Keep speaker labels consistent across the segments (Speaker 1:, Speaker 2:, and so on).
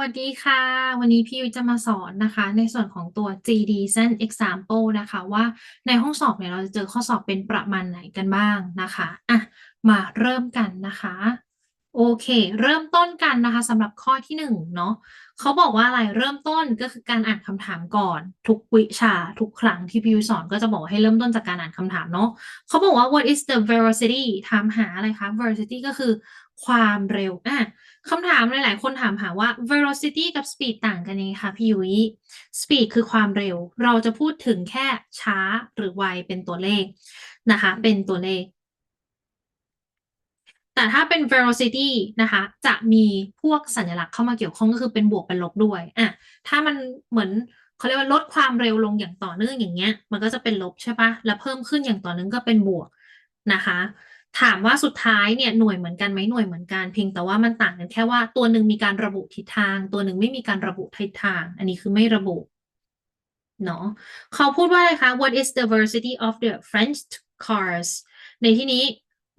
Speaker 1: วัสดีค่ะ วันนี้พี่ยุ้ยจะมาสอนนะคะ ในส่วนของตัว GD Sen Example นะคะ ว่าในห้องสอบเนี่ยเราจะเจอข้อสอบเป็นประมาณไหนกันบ้างนะคะอะมาเริ่มกันนะคะ โอเค เริ่มต้นกันนะคะสำหรับข้อที่หนึ่งเนาะเขาบอกว่าอะไรเริ่มต้นก็คือการอ่านคำถามก่อน ทุกวิชาทุกครั้งที่พี่ยุ้ยสอนก็จะบอกให้เริ่มต้นจากการอ่านคำถามเนาะเขาบอกว่า what is the velocity ถามหาอะไรคะ velocity ก็คือความเร็วอะ คำถามหลาย ๆ คนถามหาว่า velocity กับ speed ต่างกันยังไงคะพี่ยุ้ย speed คือความเร็ว เราจะพูดถึงแค่ช้าหรือไวเป็นตัวเลขนะคะ เป็นตัวเลข แต่ถ้าเป็น velocity นะคะ จะมีพวกสัญลักษณ์เข้ามาเกี่ยวข้องก็คือเป็นบวกเป็นลบด้วยอะถ้ามันเหมือนเขาเรียกว่าลดความเร็วลงอย่างต่อเนื่องอย่างเงี้ย มันก็จะเป็นลบใช่ปะแล้วเพิ่มขึ้นอย่างต่อเนื่องก็เป็นบวกนะคะ ถามว่าสุดท้ายเนี่ยหน่วยเหมือนกันไหมหน่วยเหมือนกันเพียงแต่ว่ามันต่างกันแค่ว่าตัวหนึ่งมีการระบุทิศทาง ตัวหนึ่งไม่มีการระบุทิศทาง อันนี้คือไม่ระบุเนาะเขาพูดว่าอะไรคะ What is the velocity of the French cars ในที่นี้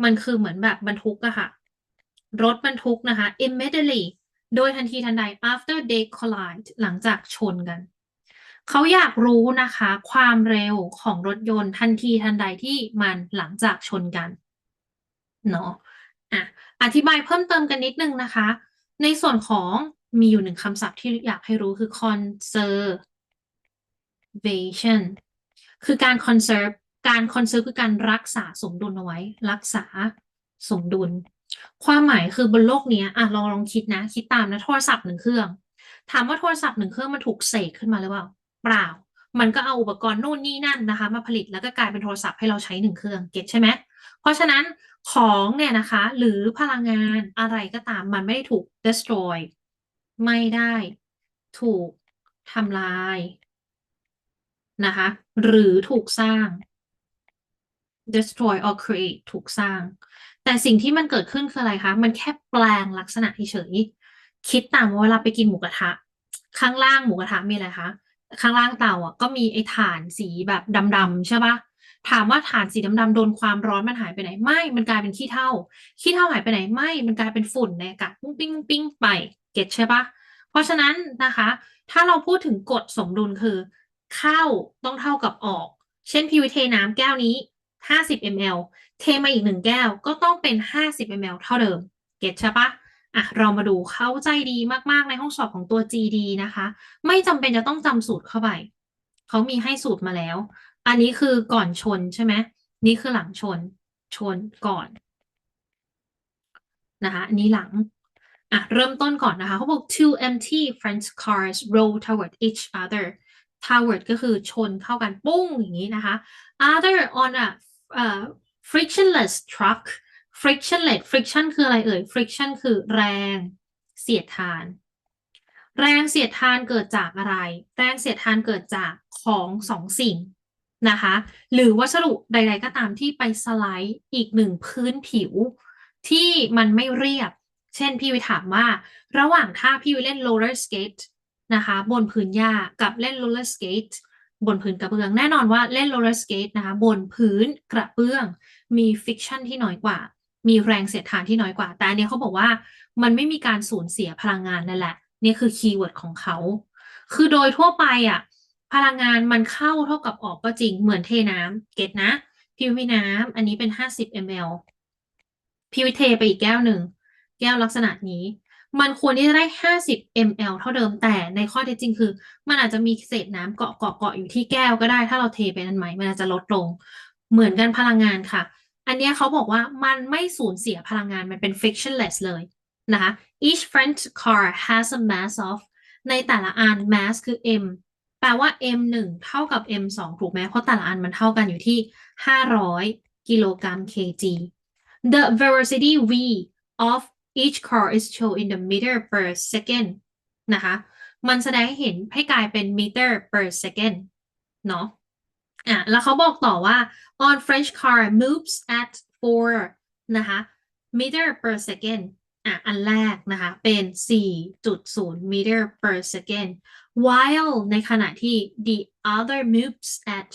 Speaker 1: มันคือเหมือนแบบบรรทุกอะค่ะ รถบรรทุกนะคะ immediately โดยทันทีทันใด after they collide หลังจากชนกัน เขาอยากรู้นะคะ ความเร็วของรถยนต์ทันทีทันใดที่มันหลังจากชนกัน เนาะอะอธิบายเพิ่มเติมกันนิดนึงนะคะ ในส่วนของมีอยู่หนึ่งคำศัพท์ที่อยากให้รู้คือ conservation คือการ conserve การ conserve คือการรักษาสมดุลเอาไว้ รักษาสมดุล ความหมายคือบนโลกนี้อะลองลองคิดนะ คิดตามนะโทรศัพท์หนึ่งเครื่อง ถามว่าโทรศัพท์หนึ่งเครื่องมันถูกเสกขึ้นมาหรือเปล่า เปล่า มันก็เอาอุปกรณ์นู่นนี่นั่นนะคะ มาผลิตแล้วก็กลายเป็นโทรศัพท์ให้เราใช้หนึ่งเครื่อง เก็ตใช่ไหมเพราะฉะนั้น ของเนี่ยนะคะ หรือพลังงานอะไรก็ตามมันไม่ได้ถูก destroy ไม่ได้ถูกทำลายนะคะ หรือถูกสร้าง destroy or create ถูกสร้าง แต่สิ่งที่มันเกิดขึ้นคืออะไรคะ มันแค่แปลงลักษณะเฉยๆคิดตามว่าเวลาไปกินหมูกระทะ ข้างล่างหมูกระทะมีอะไรคะ ข้างล่างเตาอะก็มีไอ้ถ่านสีแบบดำๆใช่ปะ ถามว่าถ่านสีดำๆโดนความร้อนมันหายไปไหนไม่ มันกลายเป็นขี้เถ้าขี้เถ้าหายไปไหนไม่ มันกลายเป็นฝุ่นในอากาศปุ้งปิ้งปุ้งปิ้งไปเก็ตใช่ปะเพราะฉะนั้นนะคะ ถ้าเราพูดถึงกฎสมดุลคือ เข้าต้องเท่ากับออก เช่นพี่วิเทน้ำแก้วนี้ 50 ml เทมาอีกหนึ่งแก้วก็ต้องเป็น 50 ml เท่าเดิม เก็ตใช่ปะอะเรามาดูเข้าใจดีมากๆในห้องสอบของตัว GD นะคะ ไม่จำเป็นจะต้องจำสูตรเข้าไป เขามีให้สูตรมาแล้ว อันนี้คือก่อนชนใช่ไหมนี่คือหลังชน ชนก่อนนะคะอันนี้หลังอะเริ่มต้นก่อนนะคะเขาบอก two empty French cars roll toward each other toward ก็คือชนเข้ากันปุ้งอย่างนี้นะคะ other on a uh, frictionless truck frictionless friction คืออะไรเอ่ย friction คือแรงเสียดทาน แรงเสียดทานเกิดจากอะไร แรงเสียดทานเกิดจากของสองสิ่ง นะคะ หรือวัสดุใด ๆ ก็ตามที่ไปสไลด์อีกหนึ่งพื้นผิว ที่มันไม่เรียบ เช่นพี่วิถามว่า ระหว่างถ้าพี่วิเล่น roller skate นะคะ บนพื้นหญ้ากับเล่น roller skate บนพื้นกระเบื้อง แน่นอนว่าเล่น roller skate นะคะ บนพื้นกระเบื้อง มี friction ที่น้อยกว่า มีแรงเสียดทานที่น้อยกว่า แต่อันนี้เขาบอกว่ามันไม่มีการสูญเสียพลังงานนั่นแหละ นี่คือคีย์เวิร์ดของเขา คือโดยทั่วไปอะ พลังงานมันเข้าเท่ากับออกก็จริงเหมือนเทน้ำเก็ตนะพี่วิน้ำอันนี้เป็น 50 ml พี่วิเทไปอีกแก้วหนึ่ง แก้วลักษณะนี้ มันควรที่จะได้ 50 ml เท่าเดิมแต่ในข้อเท็จจริงคือ มันอาจจะมีเศษน้ำเกาะเกาะเกาะอยู่ที่แก้วก็ได้ ถ้าเราเทไปนั้นไหมมันอาจจะลดลง เหมือนกันพลังงานค่ะ อันนี้เขาบอกว่ามันไม่สูญเสียพลังงานมันเป็น frictionless เลยนะคะ each French car has a mass of ในแต่ละอัน mass คือ m ลว่า m 1เท่ากับ m 2ถูกไหมเพราะแต่ละอันมันเท่ากันอยู่ที่ 500 กิโลกรัม kg the velocity v of each car is shown in the meter per second นะคะมันแสดงให้เห็นให้กลายเป็น meter per second เนาะอะแล้วเขาบอกต่อว่า on French car moves at 4นะคะ meter per second อะอันแรกนะคะเป็น 4.0 meter per second while ในขณะที่ the other moves at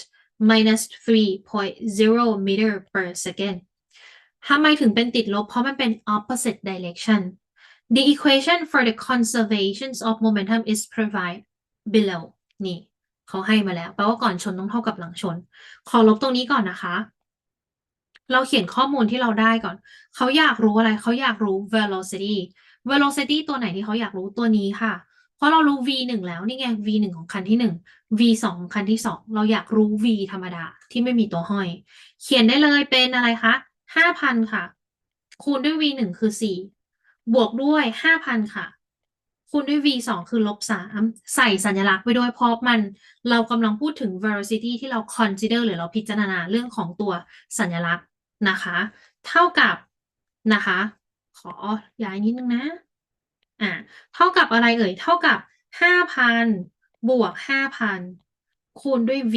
Speaker 1: minus 3.0 meter per second ทำไมถึงเป็นติดลบ เพราะมันเป็น opposite direction the equation for the conservations of momentum is provided below นี่เขาให้มาแล้ว แปลว่าก่อนชนต้องเท่ากับหลังชน ขอลบตรงนี้ก่อนนะคะ เราเขียนข้อมูลที่เราได้ก่อน เขาอยากรู้อะไร เขาอยากรู้ velocity velocity ตัวไหนที่เขาอยากรู้ตัวนี้ค่ะ เพราะเรารู้ v หนึ่งแล้วนี่ไง v หนึ่งของคันที่หนึ่ง v สองของคันที่สองเราอยากรู้ v ธรรมดาที่ไม่มีตัวห้อย เขียนได้เลยเป็นอะไรคะห้าพันค่ะ คูณด้วย v หนึ่งคือสี่บวกด้วยห้าพันค่ะ คูณด้วย v สองคือลบสามใส่สัญลักษณ์ไปด้วยเพราะมันเรากำลังพูดถึง velocity ที่เรา consider หรือเราพิจารณาเรื่องของตัวสัญลักษณ์ นะคะ เท่ากับนะคะ ขอย้ายนิดนึงนะอ่าเท่ากับอะไรเอ่ย เท่ากับห้าพันบวกห้าพันคูณด้วย v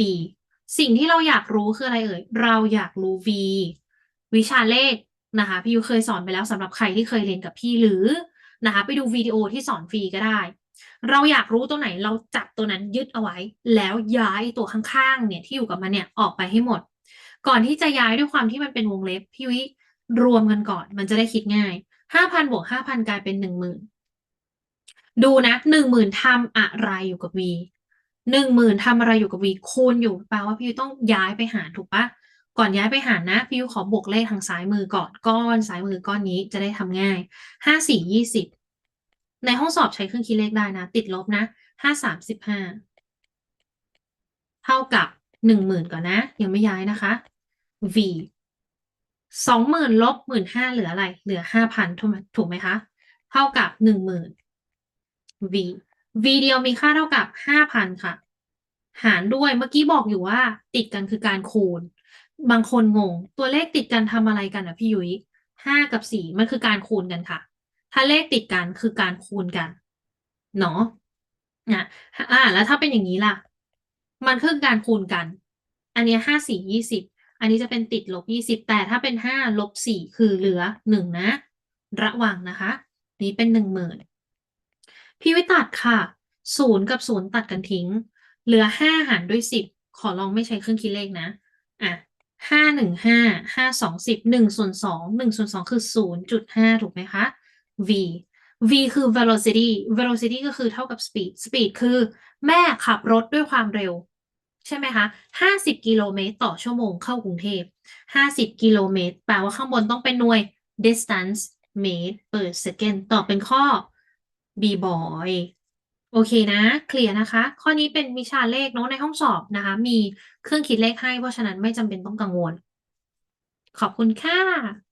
Speaker 1: สิ่งที่เราอยากรู้คืออะไรเอ่ย เราอยากรู้ v วิชาเลขนะคะพี่ยูเคยสอนไปแล้วสำหรับใครที่เคยเรียนกับพี่หรือนะคะ ไปดูวิดีโอที่สอนฟรีก็ได้ เราอยากรู้ตัวไหนเราจับตัวนั้นยึดเอาไว้ แล้วย้ายตัวข้างๆเนี่ยที่อยู่กับมันเนี่ยออกไปให้หมด ก่อนที่จะย้ายด้วยความที่มันเป็นวงเล็บพี่วิรวมกันก่อน มันจะได้คิดง่ายห้าพันบวกห้าพันกลายเป็นหนึ่งหมื่นดูนะหนึ่งหมื่นทำอะไรอยู่กับ v หนึ่งหมื่นทำอะไรอยู่กับ v คูณอยู่แปลว่าพี่วิต้องย้ายไปหารถูกปะก่อนย้ายไปหารนะพี่วิขอบวกเลขทางซ้ายมือก่อนก้อนซ้ายมือก้อนนี้จะได้ทำง่ายห้าสี่ยี่สิบในห้องสอบใช้เครื่องคิดเลขได้นะ ติดลบนะห้าสามสิบห้าเท่ากับหนึ่งหมื่นก่อนนะ ยังไม่ย้ายนะคะ v สองหมื่นลบหมื่นห้าเหลืออะไร เหลือห้าพันถูกไหมคะ เท่ากับหนึ่งหมื่น v v เดียวมีค่าเท่ากับห้าพันค่ะ หารด้วยเมื่อกี้บอกอยู่ว่า ติดกันคือการคูณ บางคนงง ตัวเลขติดกันทำอะไรกันอะพี่ยุ้ยห้ากับสี่มันคือการคูณกันค่ะ ถ้าเลขติดกันคือการคูณกันเนาะอะอ่า แล้วถ้าเป็นอย่างนี้ล่ะ มันคือการคูณกัน อันนี้ห้าสี่ยี่สิบ นนี้จะเป็นติดลบยี่สิบแต่ถ้าเป็นห้าลบสี่คือเหลือหนึ่งนะ ระวังนะคะ นี้เป็นหนึ่งหมื่นพี่วิตัดค่ะศูนย์กับศูนย์ตัดกันทิ้ง เหลือห้าหารด้วยสิบขอลองไม่ใช้เครื่องคิดเลขนะอะห้าหนึ่งห้าห้าสองสิบหนึ่งส่วนสองหนึ่งส่วนสองคือศูนย์จุดห้าถูกไหมคะ v v คือ velocity velocity ก็คือเท่ากับ speed speed คือแม่ขับรถด้วยความเร็ว ใช่ไหมคะ50กิโลเมตรต่อชั่วโมงเข้ากรุงเทพ50กิโลเมตรแปลว่าข้างบนต้องเป็นหน่วย distance made per second ตอบเป็นข้อ b boy โอเคนะเคลียร์นะคะ ข้อนี้เป็นวิชาเลขเนาะในห้องสอบนะคะ มีเครื่องคิดเลขให้เพราะฉะนั้นไม่จำเป็นต้องกังวล ขอบคุณค่ะ